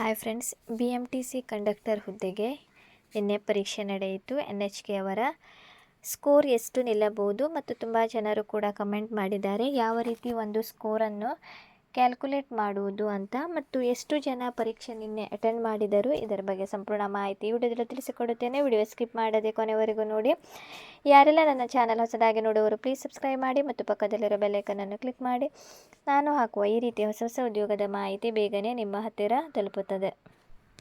Hi friends B M T C conductor ಹುದ್ದೆಗೆ ನಿನ್ನೆ ಪರೀಕ್ಷೆ ನಡೆಯಿತು. ಎನ್ ಎಚ್ ಕೆ ಅವರ ಸ್ಕೋರ್ ಎಷ್ಟು ನಿಲ್ಲಬಹುದು ಮತ್ತು ತುಂಬ ಜನರು ಕೂಡ ಕಮೆಂಟ್ ಮಾಡಿದ್ದಾರೆ. ಯಾವ ರೀತಿ ಒಂದು ಸ್ಕೋರನ್ನು ಕ್ಯಾಲ್ಕುಲೇಟ್ ಮಾಡುವುದು ಅಂತ ಮತ್ತು ಎಷ್ಟು ಜನ ಪರೀಕ್ಷೆ ನಿನ್ನೆ ಅಟೆಂಡ್ ಮಾಡಿದರು ಇದರ ಬಗ್ಗೆ ಸಂಪೂರ್ಣ ಮಾಹಿತಿ ವಿಡಿಯೋದಲ್ಲಿ ತಿಳಿಸಿಕೊಡುತ್ತೇನೆ. ವಿಡಿಯೋ ಸ್ಕಿಪ್ ಮಾಡದೆ ಕೊನೆವರೆಗೂ ನೋಡಿ. ಯಾರೆಲ್ಲ ನನ್ನ ಚಾನಲ್ ಹೊಸದಾಗಿ ನೋಡುವರು ಪ್ಲೀಸ್ ಸಬ್ಸ್ಕ್ರೈಬ್ ಮಾಡಿ ಮತ್ತು ಪಕ್ಕದಲ್ಲಿರೋ ಬೆಲ್ಲೈಕನನ್ನು ಕ್ಲಿಕ್ ಮಾಡಿ. ನಾನು ಹಾಕುವ ಈ ರೀತಿಯ ಹೊಸ ಹೊಸ ಉದ್ಯೋಗದ ಮಾಹಿತಿ ಬೇಗನೆ ನಿಮ್ಮ ಹತ್ತಿರ ತಲುಪುತ್ತದೆ.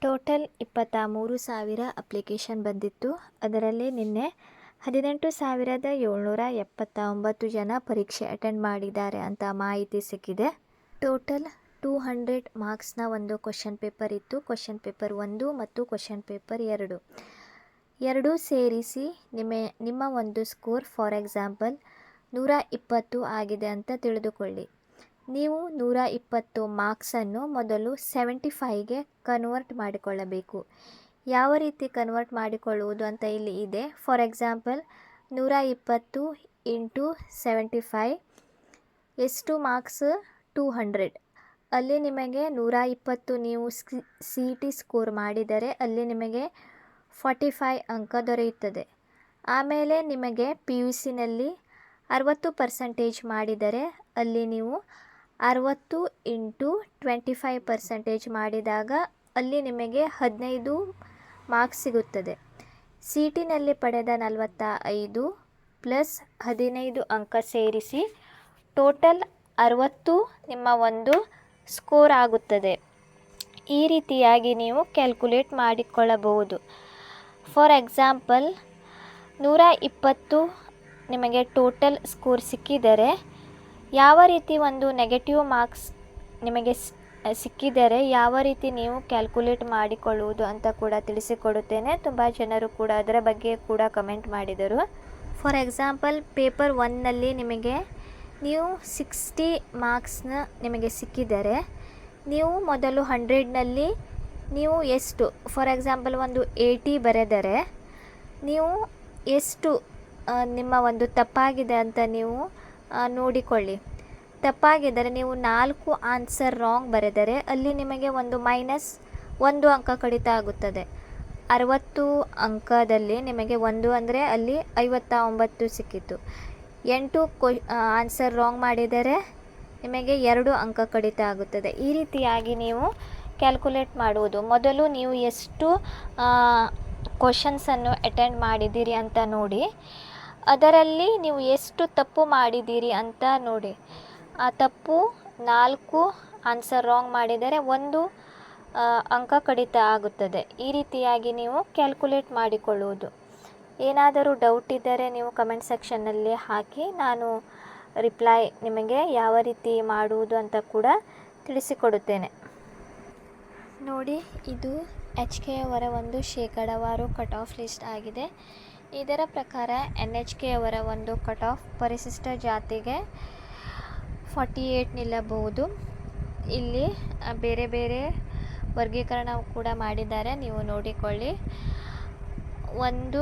ಟೋಟಲ್ ಇಪ್ಪತ್ತ ಮೂರು ಸಾವಿರ ಅಪ್ಲಿಕೇಶನ್ ಬಂದಿತ್ತು. ಅದರಲ್ಲಿ ನಿನ್ನೆ ಹದಿನೆಂಟು ಸಾವಿರದ ಏಳ್ನೂರ ಎಪ್ಪತ್ತ ಒಂಬತ್ತು ಜನ ಪರೀಕ್ಷೆ ಅಟೆಂಡ್ ಮಾಡಿದ್ದಾರೆ ಅಂತ ಮಾಹಿತಿ ಸಿಕ್ಕಿದೆ. ಟೋಟಲ್ ಟೂ ಹಂಡ್ರೆಡ್ ಮಾರ್ಕ್ಸ್ನ ಒಂದು ಕ್ವಶನ್ ಪೇಪರ್ ಇತ್ತು. ಕ್ವಶನ್ ಪೇಪರ್ ಒಂದು ಮತ್ತು ಕ್ವಶನ್ ಪೇಪರ್ ಎರಡು. ಎರಡೂ ಸೇರಿಸಿ ನಿಮ್ಮ ನಿಮ್ಮ ಒಂದು ಸ್ಕೋರ್ ಫಾರ್ ಎಕ್ಸಾಂಪಲ್ ನೂರ ಇಪ್ಪತ್ತು ಆಗಿದೆ ಅಂತ ತಿಳಿದುಕೊಳ್ಳಿ. ನೀವು ನೂರ ಇಪ್ಪತ್ತು ಮಾರ್ಕ್ಸನ್ನು ಮೊದಲು ಸೆವೆಂಟಿ ಫೈವ್ಗೆ ಕನ್ವರ್ಟ್ ಮಾಡಿಕೊಳ್ಳಬೇಕು. ಯಾವ ರೀತಿ ಕನ್ವರ್ಟ್ ಮಾಡಿಕೊಳ್ಳುವುದು ಅಂತ ಇಲ್ಲಿ ಇದೆ. ಫಾರ್ ಎಕ್ಸಾಂಪಲ್ ನೂರ ಇಪ್ಪತ್ತು ಇಂಟು ಸೆವೆಂಟಿ ಫೈವ್ ಎಷ್ಟು ಮಾರ್ಕ್ಸ್ ಟೂ ಹಂಡ್ರೆಡ್ ಅಲ್ಲಿ ನಿಮಗೆ ನೂರ ಇಪ್ಪತ್ತು ನೀವು ಸಿ ಇ ಟಿ ಸ್ಕೋರ್ ಮಾಡಿದರೆ ಅಲ್ಲಿ ನಿಮಗೆ ಫಾರ್ಟಿ ಫೈ ಅಂಕ ದೊರೆಯುತ್ತದೆ. ಆಮೇಲೆ ನಿಮಗೆ ಪಿ ಯು ಸಿನಲ್ಲಿ ಅರವತ್ತು ಪರ್ಸೆಂಟೇಜ್ ಮಾಡಿದರೆ ಅಲ್ಲಿ ನೀವು ಅರವತ್ತು ಇಂಟು ಟ್ವೆಂಟಿ ಫೈವ್ ಪರ್ಸೆಂಟೇಜ್ ಮಾಡಿದಾಗ ಅಲ್ಲಿ ನಿಮಗೆ ಹದಿನೈದು ಮಾರ್ಕ್ಸ್ ಸಿಗುತ್ತದೆ. ಸಿ ಟಿನಲ್ಲಿ ಪಡೆದ ನಲವತ್ತ ಐದು ಪ್ಲಸ್ ಹದಿನೈದು ಅಂಕ ಸೇರಿಸಿ ಟೋಟಲ್ ಅರವತ್ತು ನಿಮ್ಮ ಒಂದು ಸ್ಕೋರ್ ಆಗುತ್ತದೆ. ಈ ರೀತಿಯಾಗಿ ನೀವು ಕ್ಯಾಲ್ಕುಲೇಟ್ ಮಾಡಿಕೊಳ್ಳಬಹುದು. ಫಾರ್ ಎಕ್ಸಾಂಪಲ್ ನೂರ ಇಪ್ಪತ್ತು ನಿಮಗೆ ಟೋಟಲ್ ಸ್ಕೋರ್ ಸಿಕ್ಕಿದರೆ, ಯಾವ ರೀತಿ ಒಂದು ನೆಗೆಟಿವ್ ಮಾರ್ಕ್ಸ್ ನಿಮಗೆ ಸಿಕ್ಕಿದರೆ ಯಾವ ರೀತಿ ನೀವು ಕ್ಯಾಲ್ಕುಲೇಟ್ ಮಾಡಿಕೊಳ್ಳುವುದು ಅಂತ ಕೂಡ ತಿಳಿಸಿಕೊಡುತ್ತೇನೆ. ತುಂಬ ಜನರು ಕೂಡ ಅದರ ಬಗ್ಗೆ ಕೂಡ ಕಮೆಂಟ್ ಮಾಡಿದರು. ಫಾರ್ ಎಕ್ಸಾಂಪಲ್ ಪೇಪರ್ ಒನ್ನಲ್ಲಿ ನಿಮಗೆ ನೀವು ಸಿಕ್ಸ್ಟಿ ಮಾರ್ಕ್ಸ್ನ ನಿಮಗೆ ಸಿಕ್ಕಿದರೆ, ನೀವು ಮೊದಲು ಹಂಡ್ರೆಡ್ನಲ್ಲಿ ನೀವು ಎಷ್ಟು, ಫಾರ್ ಎಕ್ಸಾಂಪಲ್ ಒಂದು ಏಯ್ಟಿ ಬರೆದರೆ, ನೀವು ಎಷ್ಟು ನಿಮ್ಮ ಒಂದು ತಪ್ಪಾಗಿದೆ ಅಂತ ನೀವು ನೋಡಿಕೊಳ್ಳಿ. ತಪ್ಪಾಗಿದ್ದರೆ ನೀವು ನಾಲ್ಕು ಆನ್ಸರ್ ರಾಂಗ್ ಬರೆದರೆ, ಅಲ್ಲಿ ನಿಮಗೆ ಒಂದು ಮೈನಸ್ ಒಂದು ಅಂಕ ಕಡಿತ ಆಗುತ್ತದೆ. ಅರವತ್ತು ಅಂಕದಲ್ಲಿ ನಿಮಗೆ ಒಂದು ಅಂದರೆ ಅಲ್ಲಿ ಐವತ್ತ ಒಂಬತ್ತು ಸಿಕ್ಕಿತು. ಎಂಟು ಕ್ವ ಆನ್ಸರ್ ರಾಂಗ್ ಮಾಡಿದರೆ ನಿಮಗೆ ಎರಡು ಅಂಕ ಕಡಿತ ಆಗುತ್ತದೆ. ಈ ರೀತಿಯಾಗಿ ನೀವು ಕ್ಯಾಲ್ಕುಲೇಟ್ ಮಾಡುವುದು. ಮೊದಲು ನೀವು ಎಷ್ಟು ಕ್ವಶನ್ಸನ್ನು ಅಟೆಂಡ್ ಮಾಡಿದ್ದೀರಿ ಅಂತ ನೋಡಿ. ಅದರಲ್ಲಿ ನೀವು ಎಷ್ಟು ತಪ್ಪು ಮಾಡಿದ್ದೀರಿ ಅಂತ ನೋಡಿ. ಆ ತಪ್ಪು ನಾಲ್ಕು ಆನ್ಸರ್ ರಾಂಗ್ ಮಾಡಿದರೆ ಒಂದು ಅಂಕ ಕಡಿತ ಆಗುತ್ತದೆ. ಈ ರೀತಿಯಾಗಿ ನೀವು ಕ್ಯಾಲ್ಕುಲೇಟ್ ಮಾಡಿಕೊಳ್ಳುವುದು. ಏನಾದರೂ ಡೌಟ್ ಇದ್ದರೆ ನೀವು ಕಮೆಂಟ್ ಸೆಕ್ಷನ್ನಲ್ಲಿ ಹಾಕಿ, ನಾನು ರಿಪ್ಲೈ ನಿಮಗೆ ಯಾವ ರೀತಿ ಮಾಡುವುದು ಅಂತ ಕೂಡ ತಿಳಿಸಿಕೊಡುತ್ತೇನೆ. ನೋಡಿ, ಇದು ಎಚ್ ಕೆ ಅವರ ಒಂದು ಶೇಕಡಾವಾರು ಕಟ್ ಆಫ್ ಲಿಸ್ಟ್ ಆಗಿದೆ. ಇದರ ಪ್ರಕಾರ ಎನ್ ಎಚ್ ಕೆ ಅವರ ಒಂದು ಕಟ್ ಆಫ್ ಪರಿಶಿಷ್ಟ ಜಾತಿಗೆ ಫಾರ್ಟಿ ಏಯ್ಟ್ ನಿಲ್ಲಬಹುದು. ಇಲ್ಲಿ ಬೇರೆ ಬೇರೆ ವರ್ಗೀಕರಣ ಕೂಡ ಮಾಡಿದ್ದಾರೆ. ನೀವು ನೋಡಿಕೊಳ್ಳಿ. ಒಂದು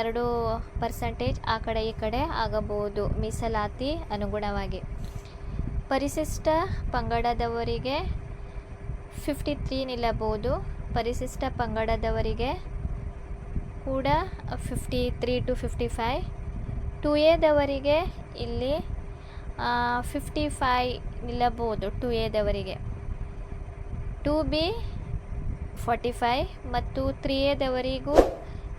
ಎರಡು ಪರ್ಸೆಂಟೇಜ್ ಆ ಕಡೆ ಈ ಕಡೆ ಆಗಬಹುದು. ಮೀಸಲಾತಿ ಅನುಗುಣವಾಗಿ. ಪರಿಶಿಷ್ಟ ಪಂಗಡದವರಿಗೆ ಫಿಫ್ಟಿ ತ್ರೀ ನಿಲ್ಲಬಹುದು. ಪರಿಶಿಷ್ಟ ಪಂಗಡದವರಿಗೆ ಕೂಡ fifty three to fifty five two ಎದವರಿಗೆ ಇಲ್ಲಿ ಫಿಫ್ಟಿ ಫೈ ನಿಲ್ಲಬಹುದು ಟು ಎದವರಿಗೆ ಟು ಬಿ ಫಾರ್ಟಿ ಫೈವ್ ಮತ್ತು ತ್ರೀ ಎದವರಿಗೂ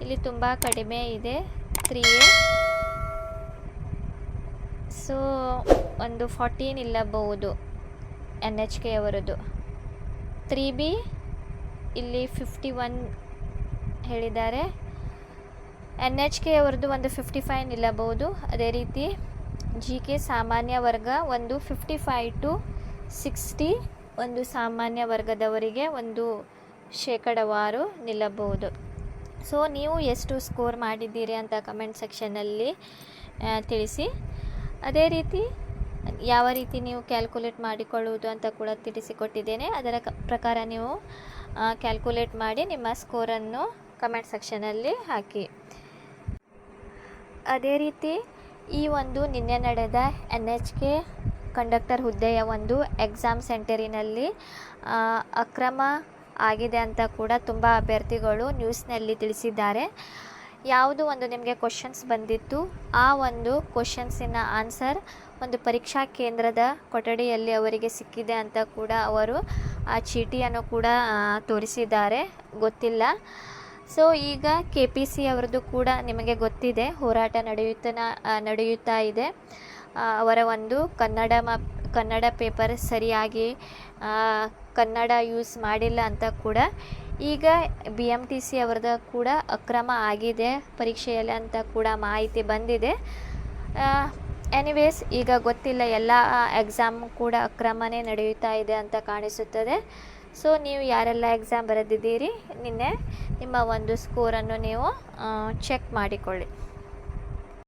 ಇಲ್ಲಿ ತುಂಬ ಕಡಿಮೆ ಇದೆ ಎ. ಸೊ ಒಂದು ಫಾರ್ಟೀನ್ ಇಲ್ಲಬಹುದು ಎನ್ ಎಚ್ ಕೆ ಅವರದ್ದು ತ್ರೀ ಬಿ ಇಲ್ಲಿ ಫಿಫ್ಟಿ ಒನ್ ಹೇಳಿದ್ದಾರೆ. ಎನ್ ಎಚ್ ಕೆ ಅವರದ್ದು ಒಂದು ಫಿಫ್ಟಿ ಫೈವ್ ನಿಲ್ಲಬಹುದು. ಅದೇ ರೀತಿ ಜಿ ಕೆ ಸಾಮಾನ್ಯ ವರ್ಗ ಒಂದು ಫಿಫ್ಟಿ ಫೈವ್ ಟು ಸಿಕ್ಸ್ಟಿ ಒಂದು ಸಾಮಾನ್ಯ ವರ್ಗದವರಿಗೆ ಒಂದು ಶೇಕಡವಾರು ನಿಲ್ಲಬಹುದು. ಸೊ ನೀವು ಎಷ್ಟು ಸ್ಕೋರ್ ಮಾಡಿದ್ದೀರಿ ಅಂತ ಕಮೆಂಟ್ ಸೆಕ್ಷನ್ನಲ್ಲಿ ತಿಳಿಸಿ. ಅದೇ ರೀತಿ, ಯಾವ ರೀತಿ ನೀವು ಕ್ಯಾಲ್ಕುಲೇಟ್ ಮಾಡಿಕೊಳ್ಳುವುದು ಅಂತ ಕೂಡ ತಿಳಿಸಿಕೊಟ್ಟಿದ್ದೇನೆ. ಅದರ ಪ್ರಕಾರ ನೀವು ಕ್ಯಾಲ್ಕುಲೇಟ್ ಮಾಡಿ ನಿಮ್ಮ ಸ್ಕೋರನ್ನು ಕಮೆಂಟ್ ಸೆಕ್ಷನಲ್ಲಿ ಹಾಕಿ. ಅದೇ ರೀತಿ, ಈ ಒಂದು ನಿನ್ನೆ ನಡೆದ ಎನ್ ಎಚ್ ಕೆ ಕಂಡಕ್ಟರ್ ಹುದ್ದೆಯ ಒಂದು ಎಕ್ಸಾಮ್ ಸೆಂಟರಿನಲ್ಲಿ ಅಕ್ರಮ ಆಗಿದೆ ಅಂತ ಕೂಡ ತುಂಬ ಅಭ್ಯರ್ಥಿಗಳು ನ್ಯೂಸ್ನಲ್ಲಿ ತಿಳಿಸಿದ್ದಾರೆ. ಯಾವುದು ಒಂದು ನಿಮಗೆ ಕ್ವಶನ್ಸ್ ಬಂದಿತ್ತು, ಆ ಒಂದು ಕ್ವಶನ್ಸಿನ ಆನ್ಸರ್ ಒಂದು ಪರೀಕ್ಷಾ ಕೇಂದ್ರದ ಕೊಠಡಿಯಲ್ಲಿ ಅವರಿಗೆ ಸಿಕ್ಕಿದೆ ಅಂತ ಕೂಡ ಅವರು ಆ ಚೀಟಿಯನ್ನು ಕೂಡ ತೋರಿಸಿದ್ದಾರೆ. ಗೊತ್ತಿಲ್ಲ. ಸೊ ಈಗ ಕೆ ಪಿ ಸಿ ಅವರದ್ದು ಕೂಡ ನಿಮಗೆ ಗೊತ್ತಿದೆ. ಹೋರಾಟ ನಡೆಯುತ್ತಾ ನಡೆಯುತ್ತಾ ಇದೆ. ಅವರ ಒಂದು ಕನ್ನಡ ಮ, ಕನ್ನಡ ಪೇಪರ್ ಸರಿಯಾಗಿ ಕನ್ನಡ ಯೂಸ್ ಮಾಡಿಲ್ಲ ಅಂತ ಕೂಡ ಈಗ ಬಿ ಎಂ ಟಿ ಸಿ ಅವರದ ಕೂಡ ಅಕ್ರಮ ಆಗಿದೆ ಪರೀಕ್ಷೆಯಲ್ಲಿ ಅಂತ ಕೂಡ ಮಾಹಿತಿ ಬಂದಿದೆ. ಎನಿವೇಸ್ ಈಗ ಗೊತ್ತಿಲ್ಲ ಎಲ್ಲ ಎಕ್ಸಾಮ್ ಕೂಡ ಅಕ್ರಮನೇ ನಡೆಯುತ್ತಾ ಇದೆ ಅಂತ ಕಾಣಿಸುತ್ತದೆ. ಸೊ ನೀವು ಯಾರೆಲ್ಲ ಎಕ್ಸಾಮ್ ಬರೆದಿದ್ದೀರಿ, ನಿನ್ನೆ ನಿಮ್ಮ ಒಂದು ಸ್ಕೋರನ್ನು ನೀವು ಚೆಕ್ ಮಾಡಿಕೊಳ್ಳಿ.